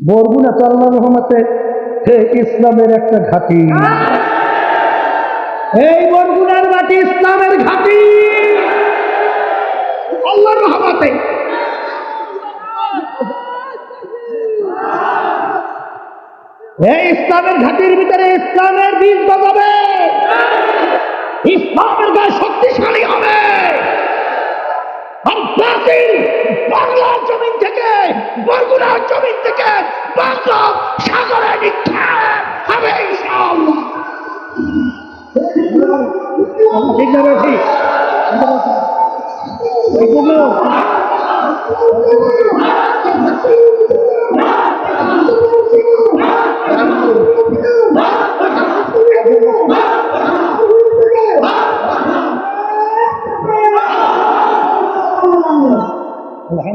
বরগুনা চাল্লা রহমতে হে ইসলামের একটা ঘাঁটি। এই বরগুনার মাটি ইসলামের ঘাঁটি। আল্লাহর রহমতে। এই ইসলামের ঘাটির ভিতরে ইসলামের বীজ বাজাবে ইসলামের গায়ে শক্তিশালী হবে। বাতিল! বাংলার জমিন থেকে বরগুনার জমিন থেকে বাংলা সাগরে নিক্ষেপ হবে ইনশাআল্লাহ।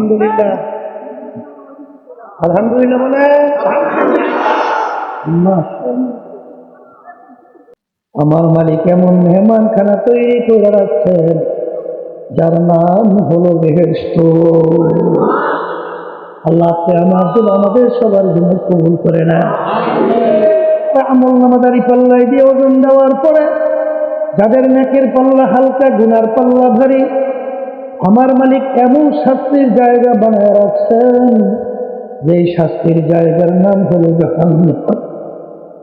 আলহামদুলিল্লাহ। আলহামদুলিল্লাহ বলে। আমার মালিক এমন মেহমান খানা তৈরি করে রাখছেন যার নাম হলো বেহেস্ত আল্লাহ আমার জন্য আমাদের সবার জন্য কবুল করে না আমল নামাদারি পাল্লাই দিয়ে ওজন দেওয়ার পরে, যাদের নাকের পাল্লা হালকা, গুনার পাল্লা ভারী আমার মালিক এমন শাস্তির জায়গা বানায় রাখছেন যে শাস্তির জায়গার নাম হলো জাহান্নাম।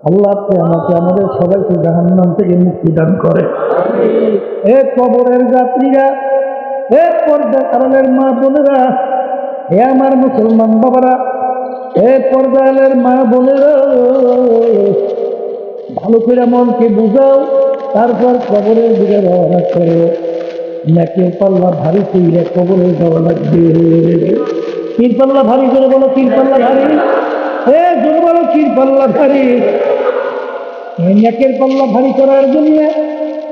আল্লাহ আমাকে, আমাদের সবাইকে জাহান্নাম থেকে মুক্তি দান করে। এ কবরের যাত্রীরা, এ পর্দা কারণের মা বোনেরা, এ আমার মুসলমান বাবারা, এ পর্দালের মা বোনেরা, ভালো করে মনকে বুঝাও, তারপর কবরের দিকে রওনা করো। নাকি পাল্লা ভারী কইলে কবরে যাওয়া লাগবে তিন পাল্লা ভারী করে বলো তিন পাল্লা ভারী এ জোরে বলো তিন পাল্লা ভারী এই নেকের পাল্লা ভারী করার জন্য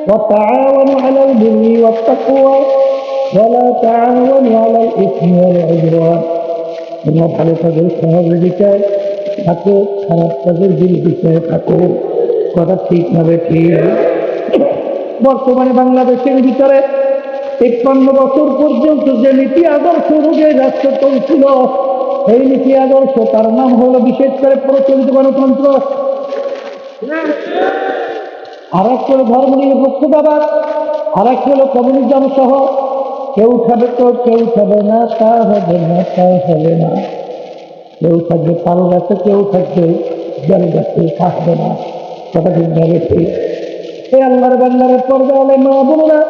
وتعاونوا على البر والتقوى ولا تعاونوا على الإثم والعدوان তোমরা ভালো কাজের সহযোগিতায় থাকো খারাপ কাজের বিরোধিতায় থাকো কথা ঠিক না ঠিক বর্তমানে বাংলাদেশের ভিতরে তিপ্পান্ন বছর পর্যন্ত যে নীতি আদর্শ অনুযায়ী রাষ্ট্র চলছিল এই নীতি আদর্শ তার নাম হলো বিশেষ করে প্রচলিত গণতন্ত্র। আর এক হলো ধর্ম নিরপেক্ষতাবাদ আর এক হলো কমিউনিজম সহ। কেউ খাবে তো, কেউ খাবে না, তা হবে না, তা হবে না। কেউ থাকবে তাল গাছে, কেউ থাকবে জল গাছে, থাকবে না। কথা ঠিক এই আল্লাহর বাংলার পর্দা আলে মা বোনেরা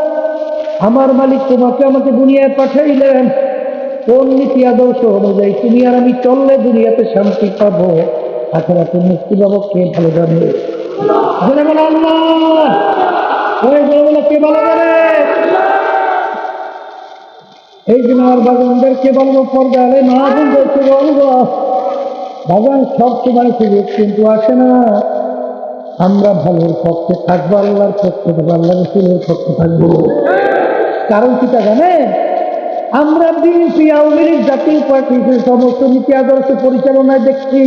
আমার মালিক তোমাকে আমাকে দুনিয়ায় পাঠাইলেন। কোন নীতি আদর্শ অনুযায়ী তুমি আর আমি চললে দুনিয়াতে শান্তি পাবো? আখেরাতে মুক্তি পাবো কে ভালো জানে? কে ভালো এই জন্য আমার বাগানদেরকে বলব? পর্দা আলে মা বোনদেরকে বলব বাগান সব সময় সুযোগ, কিন্তু আসে না। আমরা ভালোর পক্ষে থাকব, আল্লাহর পক্ষে থাকব, আল্লাহ রসুলের পক্ষে থাকব। কারণ কি তা জানে আমরা বিএনপি, আওয়ামী লীগ, জাতীয় পার্টির সমস্ত নীতি আদর্শ পরিচালনায় দেখছি,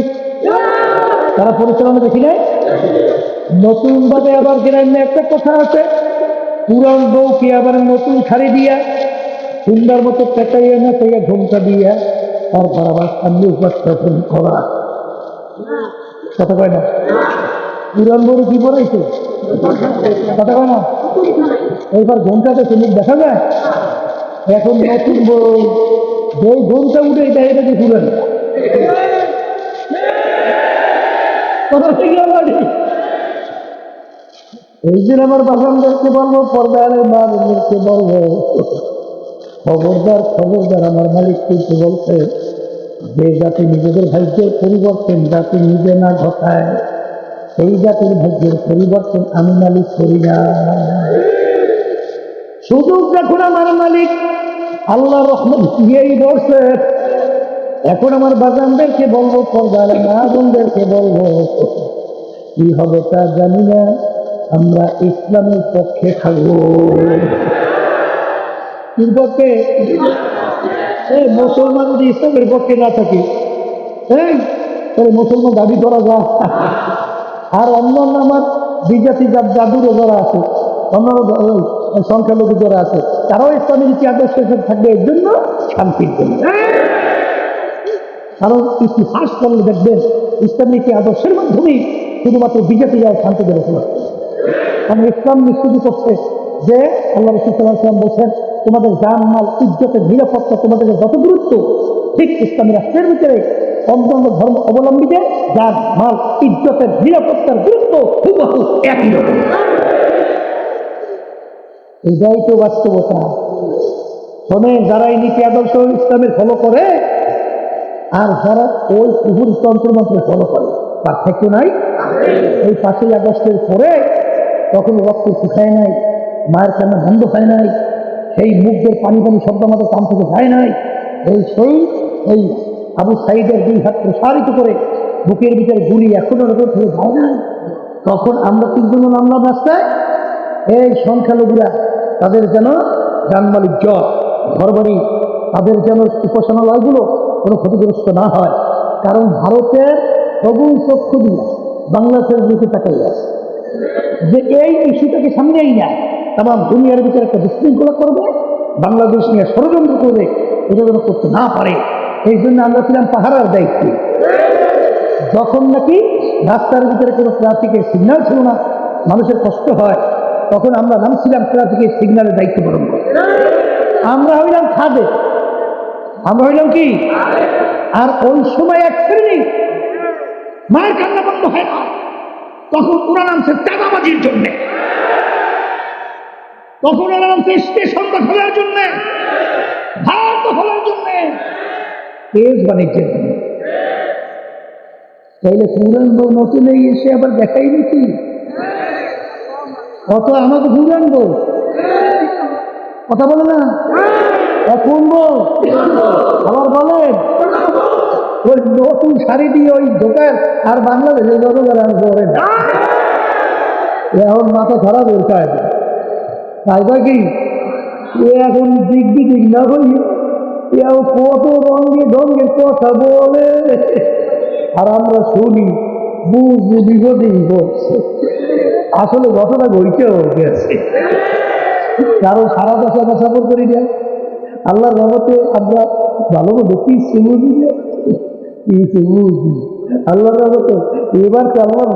তারা পরিচালনা দেখি নাই? নতুন ভাবে আবার গ্রামে একটা কথা আছে, পুরান বউকে আবার নতুন শাড়ি দিয়া, সুন্দর মতো পেটাইয়া না থেকে ঘুমটা দিয়া তারপর আবার সামনে উপস্থাপন করা। কথা কয় না? পুরান বউ কি পড়াইছে? কথা কয় না? এইবার ঘুমটাতে তুমি দেখা যায়? এখন নতুন বউ। যেই ঘুমটা উঠে এটা এটা দিয়ে বাড়ি? এই দিন আমার বাগানদেরকে বলব পর্দারের মা বোনদেরকে বলব খবরদার খবরদার, আমার মালিক কিন্তু বলছে, যে জাতি নিজেদের ভাগ্যের পরিবর্তন, জাতি নিজে না ঘটায়, সেই জাতির ভাগ্যের পরিবর্তন আমি মালিক করি না। সুযোগ যখন আমার মালিক আল্লাহ রহমান দিয়েই বসে, এখন আমার বাগানদেরকে বলব, পর্দার মা বোনদেরকে বলব, কি হবে তা জানি না, আমরা ইসলামের পক্ষে থাকব। পক্ষে মুসলমান যদি ইসলামের পক্ষে না থাকে এই তাহলে মুসলমান দাবি করা যা। আর অন্যান্য আমার বিজাতি যার জাদুরও যারা আছে ওই সংখ্যালঘু যারা আছে, তারাও ইসলামের নীতি আদর্শ থাকবে এর জন্য শান্তির জন্য। কারণ ইতিহাস করলে দেখবেন ইসলামিক এই আদর্শের মাধ্যমেই শুধুমাত্র বিজেপি যায় শান্তি বেড়ে চলে কারণ ইসলাম নিশ্চিত করছে যে আল্লাহ রসুলাম বলছেন, তোমাদের জান, মাল, ইজ্জতের নিরাপত্তা তোমাদের যত গুরুত্ব, ঠিক ইসলামী রাষ্ট্রের ভিতরে অন্যান্য ধর্ম অবলম্বীদের যান মাল, ইজ্জতের নিরাপত্তার গুরুত্ব হুবহু একই রকম। এটাই তো বাস্তবতা। শোনেন, যারা এই নীতি আদর্শ ইসলামের ফলো করে, আর যারা ওই কুহুর তন্ত্রমন্ত্র ফলো করে, পার্থক্য নাই? এই পাঁচই আগস্টের পরে তখন রক্ত শুকায় নাই, মায়ের কান্না বন্ধ হয় নাই, সেই মুখদের পানি পানি শব্দ আমাদের কান থেকে যায় নাই, এই সেই, এই আবু সাইদের দুই হাত প্রসারিত করে বুকের ভিতরে গুলি এখনও রকম থেকে যায় না তখন আমরা তিনজন নামলাম রাস্তায়। এই সংখ্যালঘুরা তাদের যেন জানমালিক জ্বর, ঘরবাড়ি, তাদের যেন উপাসনালয়গুলো কোনো ক্ষতিগ্রস্ত না হয়। কারণ ভারতের সবুজ চক্ষু দিয়ে বাংলাদেশের দিকে তাকাই আছে যে এই ইস্যুটাকে সামনেই না তাম দুনিয়ার ভিতরে একটা বিশৃঙ্খলা করবে, বাংলাদেশ নিয়ে ষড়যন্ত্র করবে, এটা যেন করতে না পারে। এই জন্য আমরা ছিলাম পাহারার দায়িত্বে। যখন নাকি রাস্তার ভিতরে কোনো ট্রাফিকের সিগন্যাল ছিল না, মানুষের কষ্ট হয় তখন আমরা নামছিলাম ট্রাফিকের সিগন্যালের দায়িত্ব পালন আমরা হইলাম খাদে আমরা হইলাম কি? আর ওই সময় এক শ্রেণি মায়ের কান্না বন্ধ হয় না। তখন ওরা নামছে চাঁদাবাজির জন্য। তখন ওরা নামছে স্টেশন দখলের জন্য। ভারত দখলের জন্য। তেজ বাণিজ্যের জন্য। তাইলে পুরান বউ নতুন এসে আবার দেখাই নাকি কত আমাকে পুরান বউ কথা বলে না? এখন আবার বলেন, ওই নতুন শাড়ি দিয়ে ওই দোকান আর বাংলাদেশে জনগণ করে না। এখন মাথা খারাপ হয়ে যায় তাই বা কি, এ এখন দিক দিক না হই এ কত রঙে ঢঙ্গে কথা বলে। আর আমরা শুনি বুঝ বিপদেই বলছে আসলে ঘটনা ঘইতে গেছে। কারও সারা দশা দশাপর করি না। আল্লাহর রহমতে আমরা ভালো মতো কি বুঝি আল্লাহর রহমতে এবার তো আমার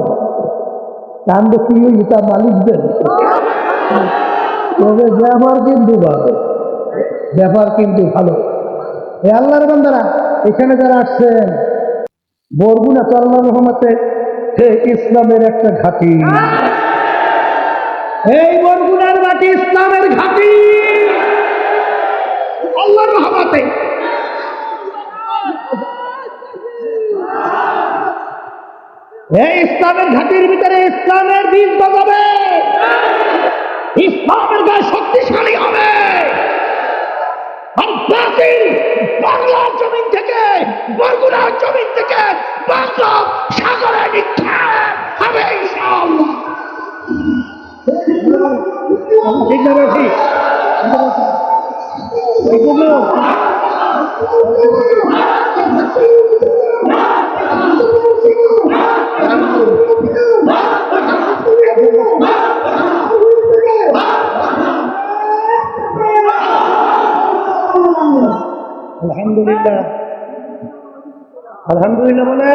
কান্ড কি হইল তা মালিক তবে ব্যাপার কিন্তু ভালো। ব্যাপার কিন্তু ভালো। এ আল্লাহর বান্দারা, এখানে যারা আসছেন, বরগুনা তো আল্লাহর রহমতে, হে ইসলামের একটা ঘাঁটি। এই বরগুনার মাটি ইসলামের ঘাঁটি। আল্লাহর এই ইসলামের ঘাটির ভিতরে ইসলামের বীজ বাজাবে ইসলামের গায়ে শক্তিশালী হবে। আর বাংলার জমিন থেকে বরগুনার জমিন থেকে বাংলা সাগরে নিক্ষেপ। না এইগুলো আলহামদুলিল্লাহ। আলহামদুলিল্লাহ বলে?